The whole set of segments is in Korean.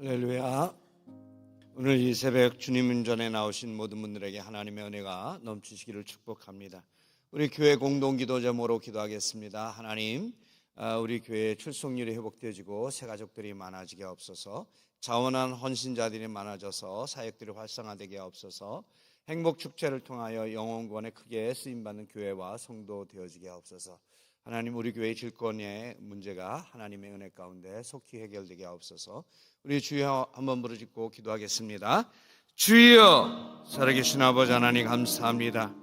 할렐루야. 오늘 이 새벽 주님 운전에 나오신 모든 분들에게 하나님의 은혜가 넘치시기를 축복합니다. 우리 교회 공동 기도 제목으로 기도하겠습니다. 하나님, 아, 우리 교회 출석률이 회복되어지고 새 가족들이 많아지게 없어서 자원한 헌신자들이 많아져서 사역들이 활성화되게 없어서 행복 축제를 통하여 영혼권에 크게 쓰임 받는 교회와 성도 되어지게 없어서 하나님 우리 교회 질권의 문제가 하나님의 은혜 가운데 속히 해결되게 없어서 우리 주여 한번 부르짖고 기도하겠습니다. 주여 살아계신 아버지 하나님 감사합니다.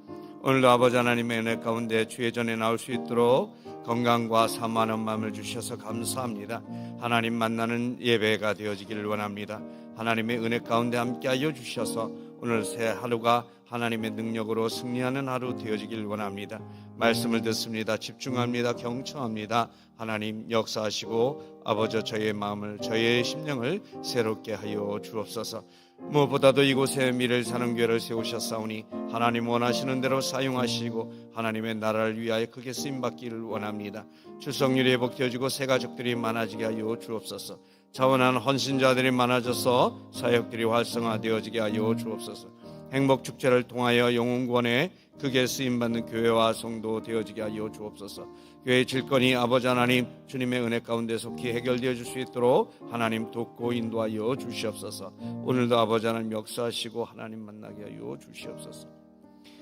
오늘도 아버지 하나님의 은혜 가운데 주의 전에 나올 수 있도록 건강과 사만한 마음을 주셔서 감사합니다. 하나님 만나는 예배가 되어지기를 원합니다. 하나님의 은혜 가운데 함께하여 주셔서 오늘 새 하루가 하나님의 능력으로 승리하는 하루 되어지길 원합니다. 말씀을 듣습니다. 집중합니다. 경청합니다. 하나님 역사하시고 아버지 저의 마음을 저의 심령을 새롭게 하여 주옵소서. 무엇보다도 이곳에 미래를 사는 교회를 세우셨사오니 하나님 원하시는 대로 사용하시고 하나님의 나라를 위하여 크게 쓰임 받기를 원합니다. 출석률이 회복되어지고 새 가족들이 많아지게 하여 주옵소서. 자원한 헌신자들이 많아져서 사역들이 활성화되어지게 하여 주옵소서. 행복 축제를 통하여 영혼권에 크게 쓰임 받는 교회와 성도 되어지게 하여 주옵소서. 교회의 질건이 아버지 하나님 주님의 은혜 가운데 속히 해결되어 줄 수 있도록 하나님 돕고 인도하여 주시옵소서. 오늘도 아버지 하나님 역사하시고 하나님 만나게 하여 주시옵소서.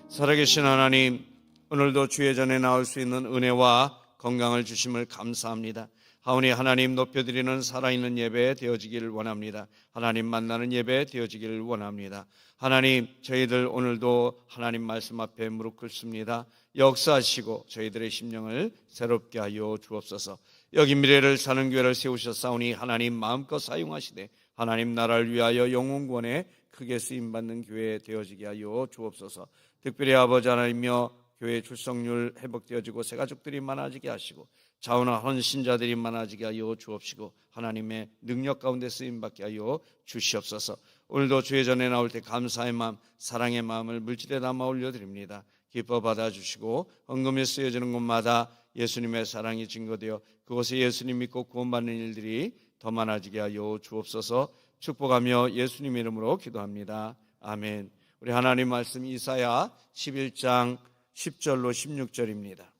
살아계신 하나님 오늘도 주의 전에 나올 수 있는 은혜와 건강을 주심을 감사합니다. 하오니 하나님 높여드리는 살아있는 예배 되어지기를 원합니다. 하나님 만나는 예배 되어지기를 원합니다. 하나님 저희들 오늘도 하나님 말씀 앞에 무릎 꿇습니다. 역사하시고 저희들의 심령을 새롭게 하여 주옵소서. 여기 미래를 사는 교회를 세우셨사오니 하나님 마음껏 사용하시되 하나님 나라를 위하여 영혼권에 크게 쓰임 받는 교회 되어지게 하여 주옵소서. 특별히 아버지 하나님며 교회 출석률 회복되어지고 새 가족들이 많아지게 하시고 자원한 헌신자들이 많아지게 하여 주옵시고 하나님의 능력 가운데 쓰임 받게 하여 주시옵소서. 오늘도 주의 전에 나올 때 감사의 마음, 사랑의 마음을 물질에 담아 올려드립니다. 기뻐 받아주시고 헌금이 쓰여지는 곳마다 예수님의 사랑이 증거되어 그곳에 예수님 믿고 구원받는 일들이 더 많아지게 하여 주옵소서. 축복하며 예수님 이름으로 기도합니다. 아멘. 우리 하나님 말씀 이사야 11장 10절로 16절입니다.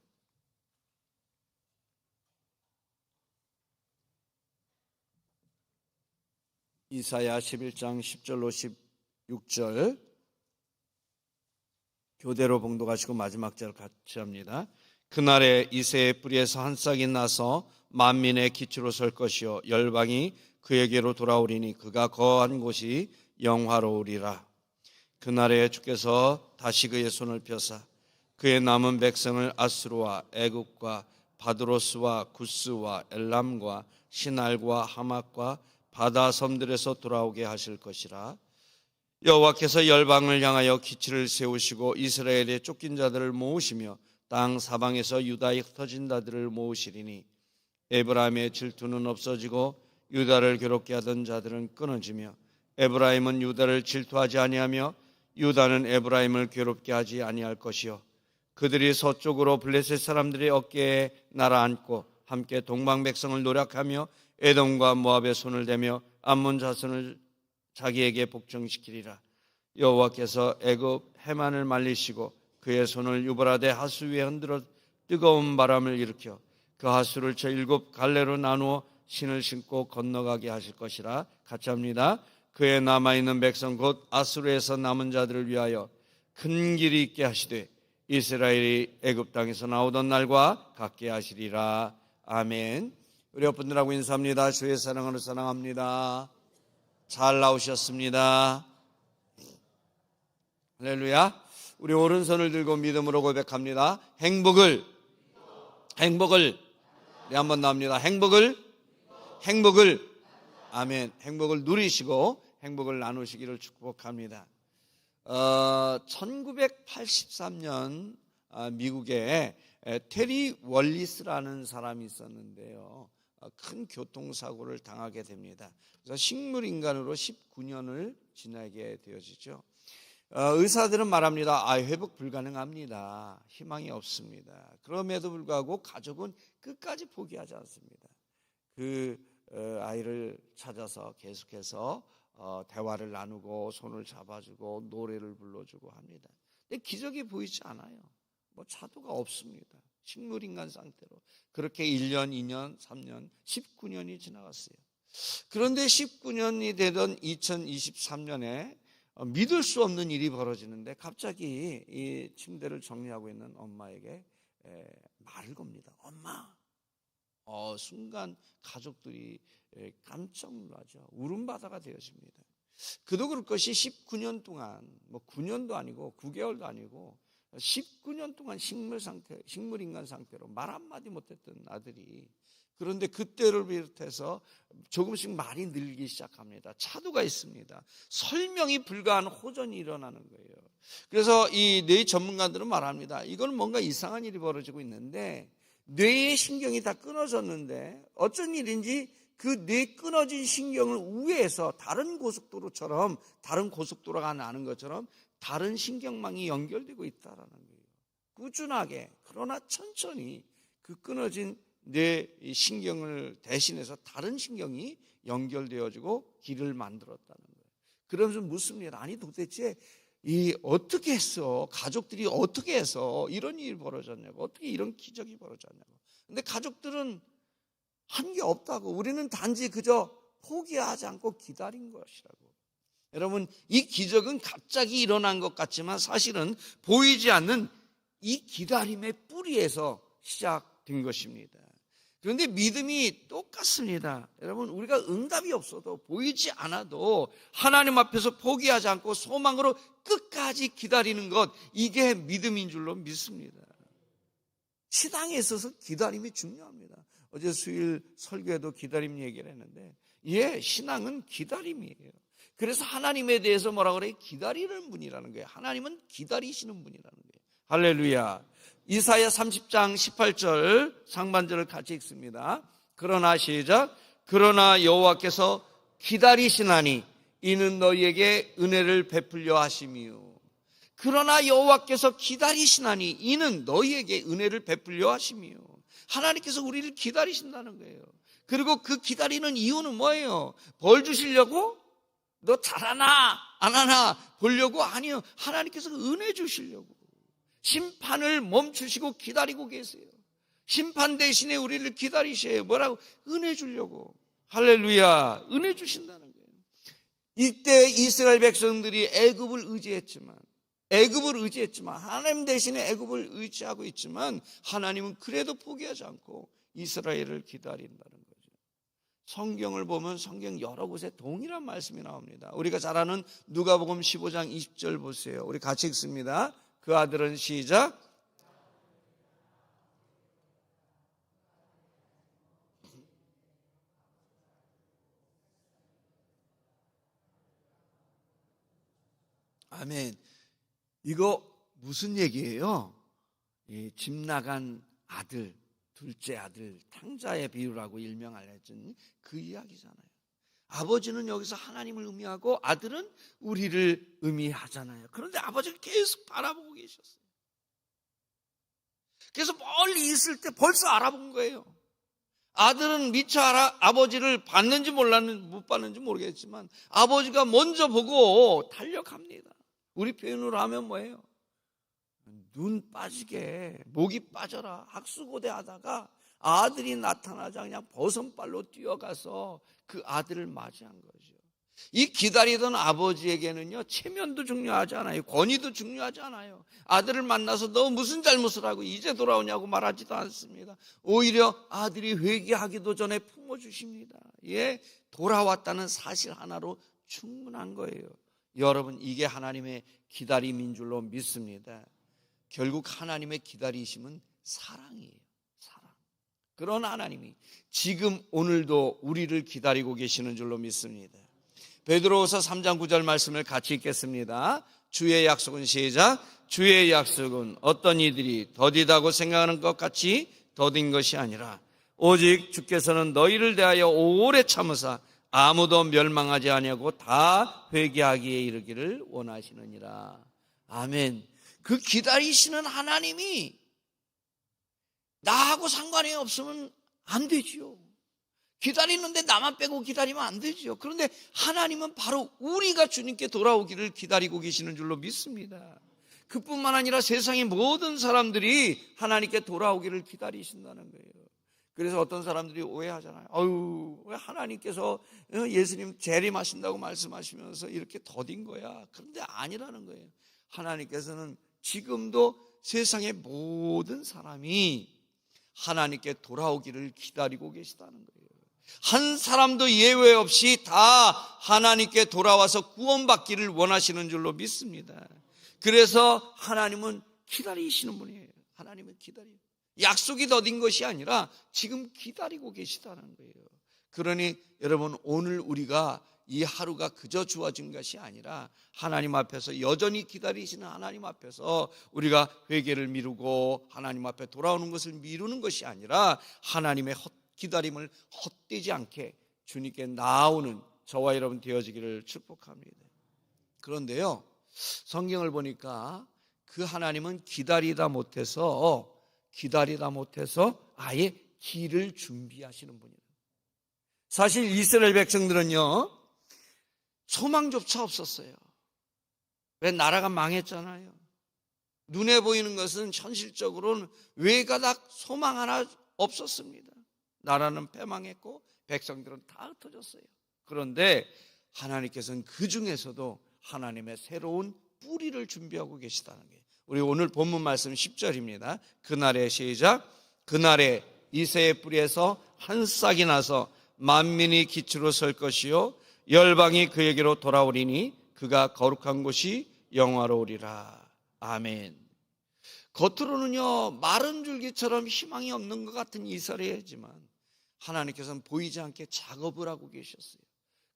이사야 11장 10절로 16절 교대로 봉독하시고 마지막 절 같이 합니다. 그날에 이새의 뿌리에서 한 싹이 나서 만민의 기초로 설 것이요 열방이 그에게로 돌아오리니 그가 거한 곳이 영화로우리라. 그날에 주께서 다시 그의 손을 펴사 그의 남은 백성을 아스루와 애국과 바드로스와 구스와 엘람과 시날과 하맛과 바다 섬들에서 돌아오게 하실 것이라. 여호와께서 열방을 향하여 기치를 세우시고 이스라엘의 쫓긴 자들을 모으시며 땅 사방에서 유다의 흩어진 자들을 모으시리니 에브라임의 질투는 없어지고 유다를 괴롭게 하던 자들은 끊어지며 에브라임은 유다를 질투하지 아니하며 유다는 에브라임을 괴롭게 하지 아니할 것이요. 그들이 서쪽으로 블레셋 사람들의 어깨에 날아앉고 함께 동방 백성을 노력하며 에돔과 모압의 손을 대며 암몬 자손을 자기에게 복종시키리라 여호와께서 애굽 해만을 말리시고 그의 손을 유브라데 하수 위에 흔들어 뜨거운 바람을 일으켜 그 하수를 저 일곱 갈래로 나누어 신을 신고 건너가게 하실 것이라 같이 합니다. 그의 남아 있는 백성 곧 아수르에서 남은 자들을 위하여 큰 길이 있게 하시되 이스라엘이 애굽 땅에서 나오던 날과 같게 하시리라. 아멘. 우리 여러분들하고 인사합니다. 주의 사랑으로 사랑합니다. 잘 나오셨습니다. 할렐루야. 우리 오른손을 들고 믿음으로 고백합니다. 행복을, 행복을, 네, 한번 나옵니다. 행복을, 행복을, 아멘. 행복을 누리시고 행복을 나누시기를 축복합니다. 어, 1983년 아, 미국에 테리 월리스라는 사람이 있었는데요. 어, 큰 교통사고를 당하게 됩니다. 그래서 식물인간으로 19년을 지나게 되어지죠. 어, 의사들은 말합니다. 아, 회복 불가능합니다. 희망이 없습니다. 그럼에도 불구하고 가족은 끝까지 포기하지 않습니다. 그 어, 아이를 찾아서 계속해서 어, 대화를 나누고 손을 잡아주고 노래를 불러주고 합니다. 근데 기적이 보이지 않아요. 뭐 차도가 없습니다. 식물인간 상태로 그렇게 1년, 2년, 3년, 19년이 지나갔어요. 그런데 19년이 되던 2023년에 어, 믿을 수 없는 일이 벌어지는데 갑자기 이 침대를 정리하고 있는 엄마에게 에, 말을 겁니다. 엄마. 어, 순간 가족들이 에, 깜짝 놀라죠. 울음바다가 되었습니다. 그도 그럴 것이 19년 동안 뭐 9년도 아니고 9개월도 아니고 19년 동안 식물 상태, 식물 인간 상태로 말 한마디 못했던 아들이 그런데 그때를 비롯해서 조금씩 말이 늘기 시작합니다. 차도가 있습니다. 설명이 불가한 호전이 일어나는 거예요. 그래서 이 뇌 전문가들은 말합니다. 이거는 뭔가 이상한 일이 벌어지고 있는데 뇌의 신경이 다 끊어졌는데 어쩐 일인지 그 뇌 끊어진 신경을 우회해서 다른 고속도로처럼 다른 고속도로가 나는 것처럼 다른 신경망이 연결되고 있다라는 거예요. 꾸준하게 그러나 천천히 그 끊어진 뇌 신경을 대신해서 다른 신경이 연결되어지고 길을 만들었다는 거예요. 그러면서 묻습니다. 아니 도대체 이 어떻게 했어? 가족들이 어떻게 해서 이런 일이 벌어졌냐고 어떻게 이런 기적이 벌어졌냐고. 근데 가족들은 한 게 없다고 우리는 단지 그저 포기하지 않고 기다린 것이라고. 여러분 이 기적은 갑자기 일어난 것 같지만 사실은 보이지 않는 이 기다림의 뿌리에서 시작된 것입니다. 그런데 믿음이 똑같습니다. 여러분, 우리가 응답이 없어도 보이지 않아도 하나님 앞에서 포기하지 않고 소망으로 끝까지 기다리는 것, 이게 믿음인 줄로 믿습니다. 신앙에 있어서 기다림이 중요합니다. 어제 수일 설교에도 기다림 얘기를 했는데, 예, 신앙은 기다림이에요. 그래서 하나님에 대해서 뭐라 그래요? 기다리는 분이라는 거예요. 하나님은 기다리시는 분이라는 거예요. 할렐루야. 이사야 30장 18절 상반절을 같이 읽습니다. 그러나 시작. 그러나 여호와께서 기다리시나니 이는 너희에게 은혜를 베풀려 하심이요. 그러나 여호와께서 기다리시나니 이는 너희에게 은혜를 베풀려 하심이요. 하나님께서 우리를 기다리신다는 거예요. 그리고 그 기다리는 이유는 뭐예요? 벌 주시려고? 너 잘하나 안 하나 보려고 아니요. 하나님께서 은혜 주시려고. 심판을 멈추시고 기다리고 계세요. 심판 대신에 우리를 기다리셔요. 뭐라고? 은혜 주려고. 할렐루야. 은혜 주신다는 거예요. 이때 이스라엘 백성들이 애굽을 의지했지만 애굽을 의지했지만 하나님 대신에 애굽을 의지하고 있지만 하나님은 그래도 포기하지 않고 이스라엘을 기다린다는 거죠. 성경을 보면 성경 여러 곳에 동일한 말씀이 나옵니다. 우리가 잘 아는 누가복음 15장 20절 보세요. 우리 같이 읽습니다. 그 아들은 시작. 아멘. 이거 무슨 얘기예요? 집 나간 아들, 둘째 아들, 탕자의 비유라고 일명 알려진 그 이야기잖아요. 아버지는 여기서 하나님을 의미하고 아들은 우리를 의미하잖아요. 그런데 아버지는 계속 바라보고 계셨어요. 그래서 멀리 있을 때 벌써 알아본 거예요. 아들은 미처 알아, 아버지를 봤는지 몰랐는지 못 봤는지 모르겠지만 아버지가 먼저 보고 달려갑니다. 우리 표현으로 하면 뭐예요? 눈 빠지게 목이 빠져라 학수고대 하다가 아들이 나타나자 그냥 버선발로 뛰어가서 그 아들을 맞이한 거죠. 이 기다리던 아버지에게는요, 체면도 중요하지 않아요. 권위도 중요하지 않아요. 아들을 만나서 너 무슨 잘못을 하고 이제 돌아오냐고 말하지도 않습니다. 오히려 아들이 회개하기도 전에 품어주십니다. 예, 돌아왔다는 사실 하나로 충분한 거예요. 여러분, 이게 하나님의 기다림인 줄로 믿습니다. 결국 하나님의 기다리심은 사랑이에요. 그런 하나님이 지금 오늘도 우리를 기다리고 계시는 줄로 믿습니다. 베드로후서 3장 9절 말씀을 같이 읽겠습니다. 주의 약속은 시작. 주의 약속은 어떤 이들이 더디다고 생각하는 것 같이 더딘 것이 아니라 오직 주께서는 너희를 대하여 오래 참으사 아무도 멸망하지 아니하고 다 회개하기에 이르기를 원하시느니라. 아멘. 그 기다리시는 하나님이 나하고 상관이 없으면 안 되지요. 기다리는데 나만 빼고 기다리면 안 되죠. 그런데 하나님은 바로 우리가 주님께 돌아오기를 기다리고 계시는 줄로 믿습니다. 그뿐만 아니라 세상의 모든 사람들이 하나님께 돌아오기를 기다리신다는 거예요. 그래서 어떤 사람들이 오해하잖아요. 어유, 왜 하나님께서 어, 예수님 재림하신다고 말씀하시면서 이렇게 더딘 거야. 그런데 아니라는 거예요. 하나님께서는 지금도 세상의 모든 사람이 하나님께 돌아오기를 기다리고 계시다는 거예요. 한 사람도 예외 없이 다 하나님께 돌아와서 구원받기를 원하시는 줄로 믿습니다. 그래서 하나님은 기다리시는 분이에요. 하나님은 기다려요. 약속이 더딘 것이 아니라 지금 기다리고 계시다는 거예요. 그러니 여러분 오늘 우리가 이 하루가 그저 주어진 것이 아니라 하나님 앞에서 여전히 기다리시는 하나님 앞에서 우리가 회개를 미루고 하나님 앞에 돌아오는 것을 미루는 것이 아니라 하나님의 헛, 기다림을 헛되지 않게 주님께 나오는 저와 여러분 되어지기를 축복합니다. 그런데요, 성경을 보니까 그 하나님은 기다리다 못해서 기다리다 못해서 아예 길을 준비하시는 분이에요. 사실 이스라엘 백성들은요, 소망조차 없었어요. 왜 나라가 망했잖아요. 눈에 보이는 것은 현실적으로는 외가닥 소망 하나 없었습니다. 나라는 패망했고 백성들은 다 흩어졌어요. 그런데 하나님께서는 그 중에서도 하나님의 새로운 뿌리를 준비하고 계시다는 거예요. 우리 오늘 본문 말씀 10절입니다. 그날의 시작. 그날에 이새의 뿌리에서 한 싹이 나서 만민이 기초로 설 것이요 열방이 그에게로 돌아오리니 그가 거룩한 곳이 영화로우리라. 아멘. 겉으로는요 마른 줄기처럼 희망이 없는 것 같은 이스라엘이지만 하나님께서는 보이지 않게 작업을 하고 계셨어요.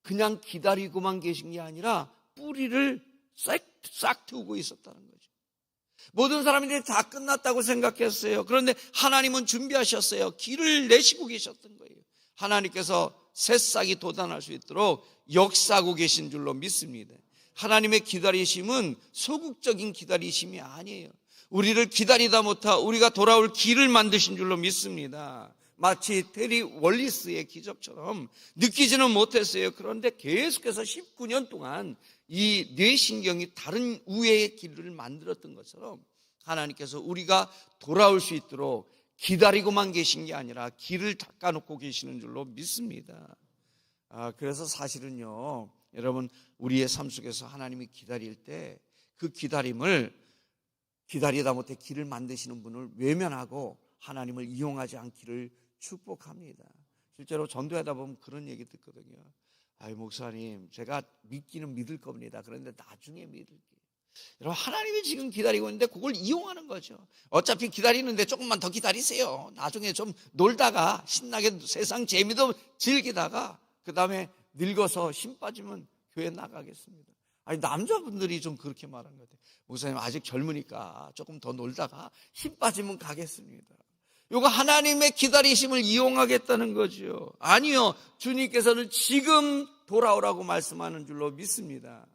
그냥 기다리고만 계신 게 아니라 뿌리를 싹, 싹 틔우고 있었다는 거죠. 모든 사람들이 다 끝났다고 생각했어요. 그런데 하나님은 준비하셨어요. 길을 내시고 계셨던 거예요. 하나님께서 새싹이 돋아날 수 있도록 역사하고 계신 줄로 믿습니다. 하나님의 기다리심은 소극적인 기다리심이 아니에요. 우리를 기다리다 못하 우리가 돌아올 길을 만드신 줄로 믿습니다. 마치 테리 월리스의 기적처럼 느끼지는 못했어요. 그런데 계속해서 19년 동안 이 뇌신경이 다른 우회의 길을 만들었던 것처럼 하나님께서 우리가 돌아올 수 있도록 기다리고만 계신 게 아니라 길을 닦아놓고 계시는 줄로 믿습니다. 아, 그래서 사실은요, 여러분, 우리의 삶 속에서 하나님이 기다릴 때 그 기다림을 기다리다 못해 길을 만드시는 분을 외면하고 하나님을 이용하지 않기를 축복합니다. 실제로 전도하다 보면 그런 얘기 듣거든요. 아이, 목사님, 제가 믿기는 믿을 겁니다. 그런데 나중에 믿을게요. 여러분, 하나님이 지금 기다리고 있는데 그걸 이용하는 거죠. 어차피 기다리는데 조금만 더 기다리세요. 나중에 좀 놀다가 신나게 세상 재미도 즐기다가 그 다음에 늙어서 힘 빠지면 교회 나가겠습니다. 아니, 남자분들이 좀 그렇게 말하는 것 같아요. 목사님, 아직 젊으니까 조금 더 놀다가 힘 빠지면 가겠습니다. 요거 하나님의 기다리심을 이용하겠다는 거죠. 아니요. 주님께서는 지금 돌아오라고 말씀하는 줄로 믿습니다.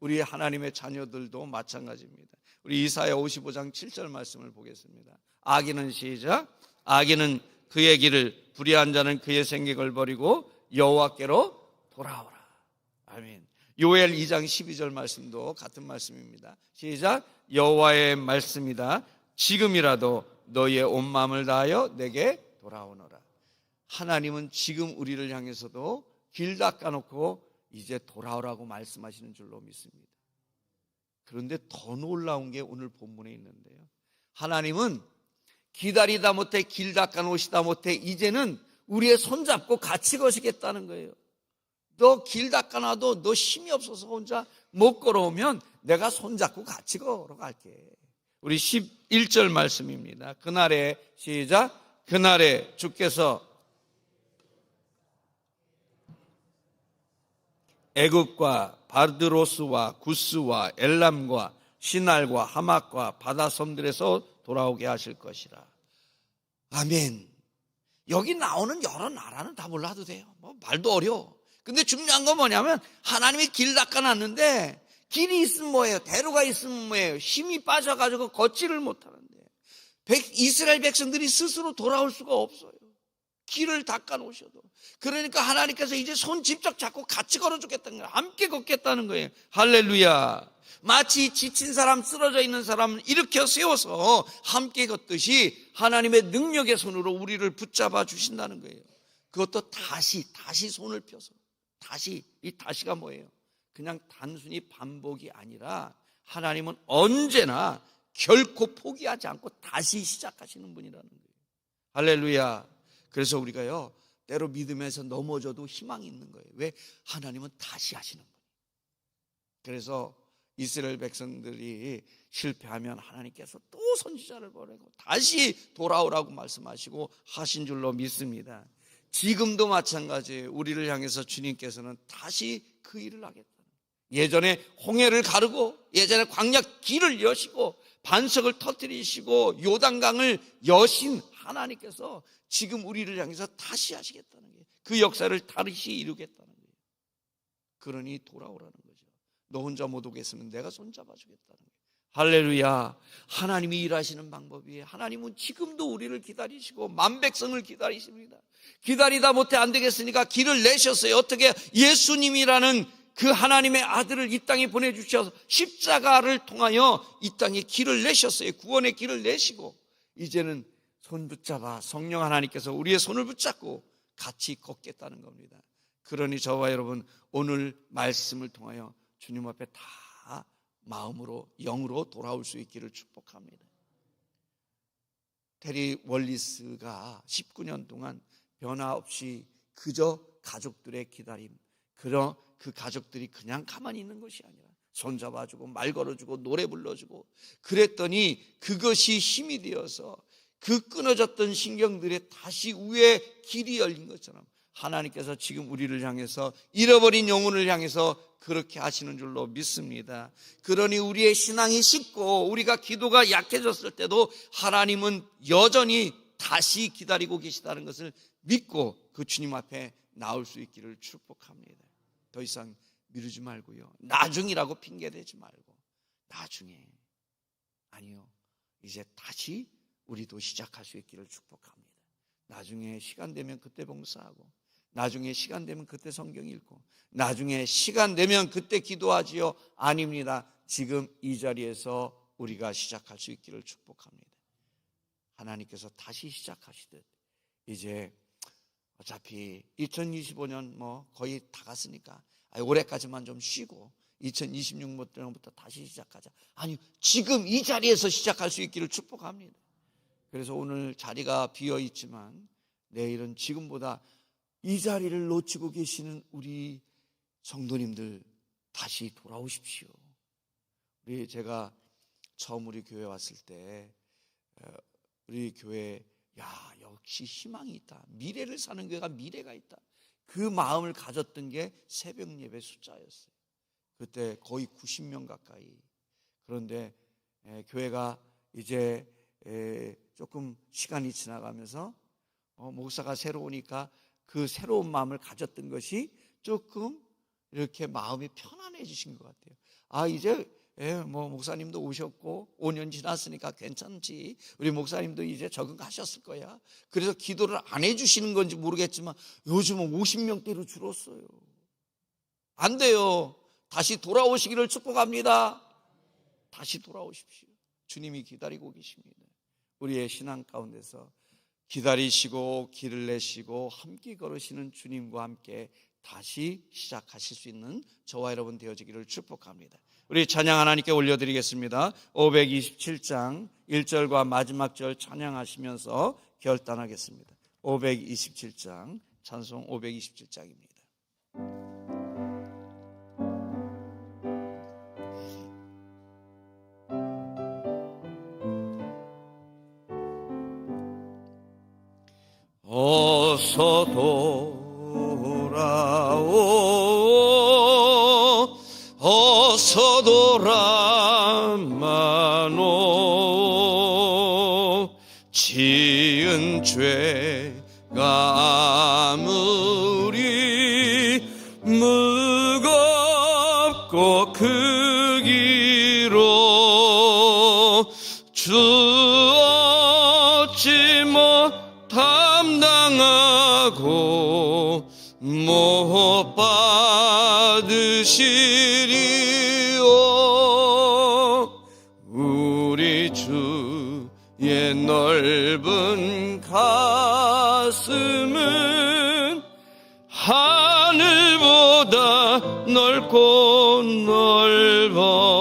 우리 하나님의 자녀들도 마찬가지입니다. 우리 이사야 55장 7절 말씀을 보겠습니다. 아기는 시작. 아기는 그의 길을 불의한 자는 그의 생각을 버리고 여호와께로 돌아오라. 아멘. 요엘 2장 12절 말씀도 같은 말씀입니다. 시작. 여호와의 말씀이다. 지금이라도 너희의 온 마음을 다하여 내게 돌아오너라. 하나님은 지금 우리를 향해서도 길 닦아놓고 이제 돌아오라고 말씀하시는 줄로 믿습니다. 그런데 더 놀라운 게 오늘 본문에 있는데요. 하나님은 기다리다 못해 길 닦아 놓으시다 못해 이제는 우리의 손잡고 같이 거시겠다는 거예요. 너 길 닦아놔도 너 힘이 없어서 혼자 못 걸어오면 내가 손잡고 같이 걸어갈게. 우리 11절 말씀입니다. 그날에 시작. 그날에 주께서 애굽과 바르드로스와 구스와 엘람과 시날과 하막과 바다 섬들에서 돌아오게 하실 것이라. 아멘. 여기 나오는 여러 나라는 다 몰라도 돼요. 뭐 말도 어려워. 근데 중요한 건 뭐냐면 하나님이 길 닦아놨는데 길이 있으면 뭐예요? 대로가 있으면 뭐예요? 힘이 빠져가지고 걷지를 못하는데 백, 이스라엘 백성들이 스스로 돌아올 수가 없어요. 길을 닦아 놓으셔도 그러니까 하나님께서 이제 손 직접 잡고 같이 걸어 주겠다는 거예요. 함께 걷겠다는 거예요. 할렐루야. 마치 지친 사람, 쓰러져 있는 사람을 일으켜 세워서 함께 걷듯이 하나님의 능력의 손으로 우리를 붙잡아 주신다는 거예요. 그것도 다시, 다시 손을 펴서. 다시, 이 다시가 뭐예요? 그냥 단순히 반복이 아니라 하나님은 언제나 결코 포기하지 않고 다시 시작하시는 분이라는 거예요. 할렐루야. 그래서 우리가요, 때로 믿음에서 넘어져도 희망이 있는 거예요. 왜? 하나님은 다시 하시는 거예요. 그래서 이스라엘 백성들이 실패하면 하나님께서 또 선지자를 보내고 다시 돌아오라고 말씀하시고 하신 줄로 믿습니다. 지금도 마찬가지예요. 우리를 향해서 주님께서는 다시 그 일을 하겠다. 예전에 홍해를 가르고 예전에 광야 길을 여시고 반석을 터뜨리시고 요단강을 여신 하나님께서 지금 우리를 향해서 다시 하시겠다는 거예요. 그 역사를 다시 이루겠다는 거예요. 그러니 돌아오라는 거죠. 너 혼자 못 오겠으면 내가 손잡아 주겠다는 거예요. 할렐루야. 하나님이 일하시는 방법이에요. 하나님은 지금도 우리를 기다리시고 만백성을 기다리십니다. 기다리다 못해 안 되겠으니까 길을 내셨어요. 어떻게 예수님이라는 그 하나님의 아들을 이 땅에 보내주셔서 십자가를 통하여 이 땅에 길을 내셨어요. 구원의 길을 내시고 이제는 손 붙잡아 성령 하나님께서 우리의 손을 붙잡고 같이 걷겠다는 겁니다. 그러니 저와 여러분 오늘 말씀을 통하여 주님 앞에 다 마음으로 영으로 돌아올 수 있기를 축복합니다. 테리 월리스가 19년 동안 변화 없이 그저 가족들의 기다림, 그러 그 가족들이 그냥 가만히 있는 것이 아니라 손잡아주고 말 걸어주고 노래 불러주고 그랬더니 그것이 힘이 되어서 그 끊어졌던 신경들에 다시 위에 길이 열린 것처럼 하나님께서 지금 우리를 향해서 잃어버린 영혼을 향해서 그렇게 하시는 줄로 믿습니다. 그러니 우리의 신앙이 식고 우리가 기도가 약해졌을 때도 하나님은 여전히 다시 기다리고 계시다는 것을 믿고 그 주님 앞에 나올 수 있기를 축복합니다. 더 이상 미루지 말고요. 나중이라고 핑계대지 말고 나중에 아니요. 이제 다시 우리도 시작할 수 있기를 축복합니다. 나중에 시간 되면 그때 봉사하고 나중에 시간 되면 그때 성경 읽고 나중에 시간 되면 그때 기도하지요. 아닙니다. 지금 이 자리에서 우리가 시작할 수 있기를 축복합니다. 하나님께서 다시 시작하시듯 이제 어차피 2025년 뭐 거의 다 갔으니까 아니, 올해까지만 좀 쉬고 2026년부터 다시 시작하자. 아니 지금 이 자리에서 시작할 수 있기를 축복합니다. 그래서 오늘 자리가 비어 있지만 내일은 지금보다 이 자리를 놓치고 계시는 우리 성도님들 다시 돌아오십시오. 우리 제가 처음 우리 교회 왔을 때 어, 우리 교회 야 역시 희망이 있다. 미래를 사는 교회가 미래가 있다. 그 마음을 가졌던 게 새벽 예배 숫자였어요. 그때 거의 90명 가까이. 그런데 에, 교회가 이제 에, 조금 시간이 지나가면서 어, 목사가 새로 오니까 그 새로운 마음을 가졌던 것이 조금 이렇게 마음이 편안해지신 것 같아요. 아 이제 예, 뭐 목사님도 오셨고 5년 지났으니까 괜찮지. 우리 목사님도 이제 적응하셨을 거야. 그래서 기도를 안 해주시는 건지 모르겠지만 요즘은 50명대로 줄었어요. 안 돼요. 다시 돌아오시기를 축복합니다. 다시 돌아오십시오. 주님이 기다리고 계십니다. 우리의 신앙 가운데서 기다리시고 길을 내시고 함께 걸으시는 주님과 함께 다시 시작하실 수 있는 저와 여러분 되어지기를 축복합니다. 우리 찬양 하나님께 올려드리겠습니다. 527장 1절과 마지막 절 찬양하시면서 결단하겠습니다. 527장 찬송 527장입니다. 받으시리오. 우리 주의 넓은 가슴은 하늘보다 넓고 넓어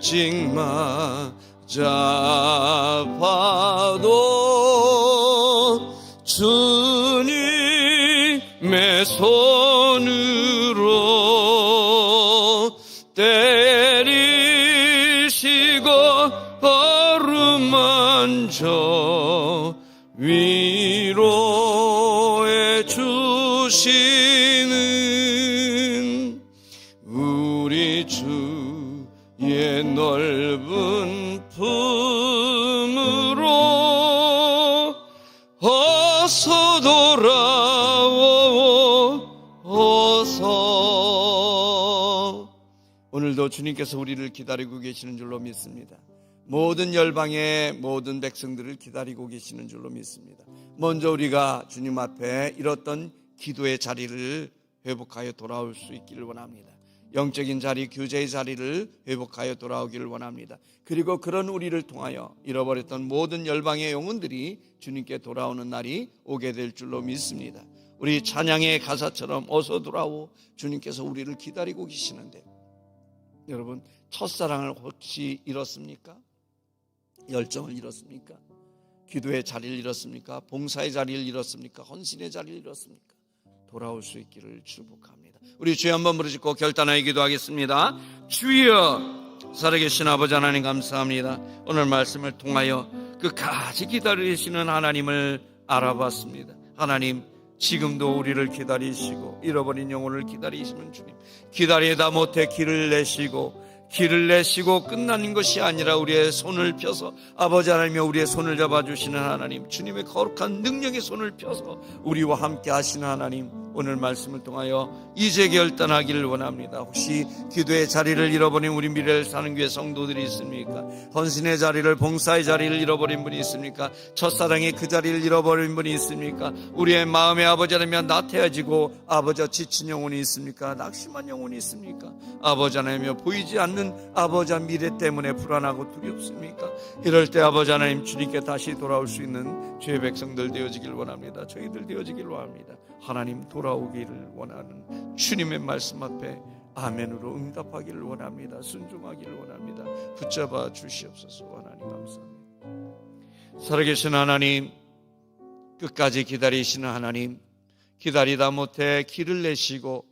채찍마 잡아도 주님의 손으로 때리시고 어루만져 위로해 주시 주님께서 우리를 기다리고 계시는 줄로 믿습니다. 모든 열방의 모든 백성들을 기다리고 계시는 줄로 믿습니다. 먼저 우리가 주님 앞에 잃었던 기도의 자리를 회복하여 돌아올 수 있기를 원합니다. 영적인 자리, 교제의 자리를 회복하여 돌아오기를 원합니다. 그리고 그런 우리를 통하여 잃어버렸던 모든 열방의 영혼들이 주님께 돌아오는 날이 오게 될 줄로 믿습니다. 우리 찬양의 가사처럼 어서 돌아오 주님께서 우리를 기다리고 계시는데 여러분 첫사랑을 혹시 잃었습니까? 열정을 잃었습니까? 기도의 자리를 잃었습니까? 봉사의 자리를 잃었습니까? 헌신의 자리를 잃었습니까? 돌아올 수 있기를 축복합니다. 우리 주여 한번 부르짖고 결단하여 기도하겠습니다. 주여 살아계신 아버지 하나님 감사합니다. 오늘 말씀을 통하여 끝까지 기다리시는 하나님을 알아봤습니다. 하나님 지금도 우리를 기다리시고 잃어버린 영혼을 기다리시는 주님 기다리다 못해 길을 내시고 길을 내시고 끝나는 것이 아니라 우리의 손을 펴서 아버지 하나님이 우리의 손을 잡아주시는 하나님 주님의 거룩한 능력의 손을 펴서 우리와 함께 하시는 하나님 오늘 말씀을 통하여 이제 결단하기를 원합니다. 혹시 기도의 자리를 잃어버린 우리 미래를 사는 교회 성도들이 있습니까? 헌신의 자리를 봉사의 자리를 잃어버린 분이 있습니까? 첫사랑의 그 자리를 잃어버린 분이 있습니까? 우리의 마음의 아버지 하나님 나태해지고 아버지 지친 영혼이 있습니까? 낙심한 영혼이 있습니까? 아버지 하나님 보이지 않는 아버지 미래 때문에 불안하고 두렵습니까? 이럴 때 아버지 하나님 주님께 다시 돌아올 수 있는 죄의 백성들 되어지길 원합니다. 저희들 되어지길 원합니다. 하나님 돌아 오기를 원하는 주님의 말씀 앞에 아멘으로 응답하기를 원합니다. 순종하기를 원합니다. 붙잡아 주시옵소서 하나님 감사합니다. 살아계신 하나님 끝까지 기다리시는 하나님 기다리다 못해 길을 내시고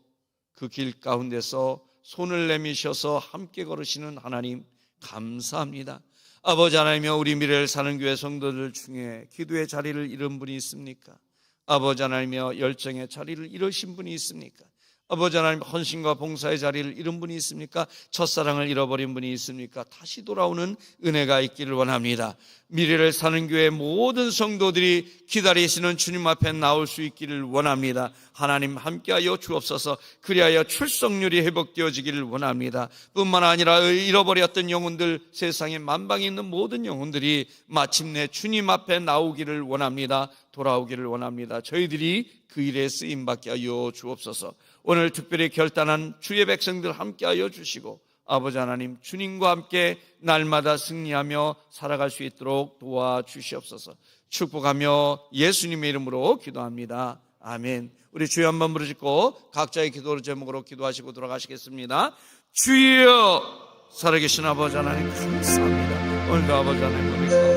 그 길 가운데서 손을 내미셔서 함께 걸으시는 하나님 감사합니다. 아버지 하나님여 우리 미래를 사는 교회 성도들 중에 기도의 자리를 잃은 분이 있습니까? 아버지 하나님여 열정의 자리를 잃으신 분이 있습니까? 아버지 하나님 헌신과 봉사의 자리를 잃은 분이 있습니까? 첫사랑을 잃어버린 분이 있습니까? 다시 돌아오는 은혜가 있기를 원합니다. 미래를 사는 교회 모든 성도들이 기다리시는 주님 앞에 나올 수 있기를 원합니다. 하나님 함께하여 주옵소서. 그리하여 출석률이 회복되어지기를 원합니다. 뿐만 아니라 잃어버렸던 영혼들 세상에 만방에 있는 모든 영혼들이 마침내 주님 앞에 나오기를 원합니다. 돌아오기를 원합니다. 저희들이 그 일에 쓰임 받게 하여 주옵소서. 오늘 특별히 결단한 주의 백성들 함께하여 주시고 아버지 하나님 주님과 함께 날마다 승리하며 살아갈 수 있도록 도와주시옵소서. 축복하며 예수님의 이름으로 기도합니다. 아멘. 우리 주여 한번 부르짖고 각자의 기도 제목으로 기도하시고 돌아가시겠습니다. 주여 살아계신 아버지 하나님 감사합니다. 오늘도 아버지 하나님 우리